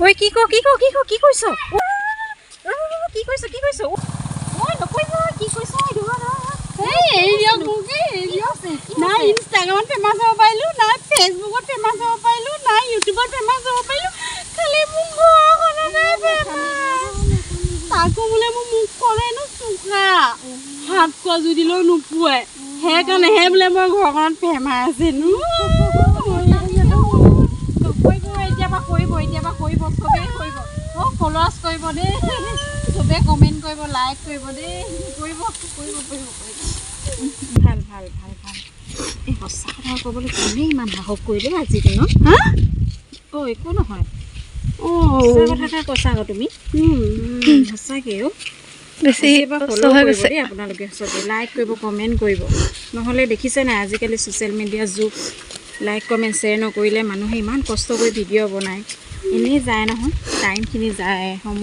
ঐ কি ক কি ক কি ক কি কৈছ? কি কৈছ কি কৈছ? ঐ নকৰিব কি কৈছ? এই ধৰা, ধৰা, ধৰা। এই এৰি দিয়ক মোক এই এৰি দিয়ক নাই ইনষ্টাগ্ৰামত ফেমাছ হ'ব পাৰিলোঁ নাই ফেচবুকত ফেমাছ হ'ব পাৰিলোঁ নাই ইউটিউবত ফেমাছ হ'ব পাৰিলোঁ খালি মোক ঘৰখনতে ফেমাছ তাকো বোলে মোৰ মুখখনেনো চোকা। হাত কোৱা জুদিলেও নোপোৱাই সেইকাৰণেহে বোলে মই ঘৰখনত ফেমাছ আছিলো। কৰিব চবেই কৰিব। অঁ ফল'ৱাৰ্ছ কৰিব দেই। চবেই কমেণ্ট কৰিব লাইক কৰিব দেই। কৰিব কৰিব কৰিব কৰিব। ভাল ভাল ভাল ভাল। এই সঁচা কথা ক'বলৈ কোনে ইমান সাহস কৰিলে আজিৰ দিনত? হা? অঁ একো নহয়। অঁ। সঁচা কথা এটা কৈছা আকৌ তুমি। সঁচাকৈ অ' বেছি আপোনালোকে চবে। লাইক কৰিব কমেণ্ট কৰিব। নহ'লে দেখিছে নাই আজিকালি ছ'চিয়েল মিডিয়াৰ যুগ। লাইক কমেণ্ট শ্বেয়াৰ নকৰিলে মানুহে ইমান কষ্ট কৰি ভিডিঅ' বনায়। এনেই যায় নহয় টাইমখিনি যায় সময়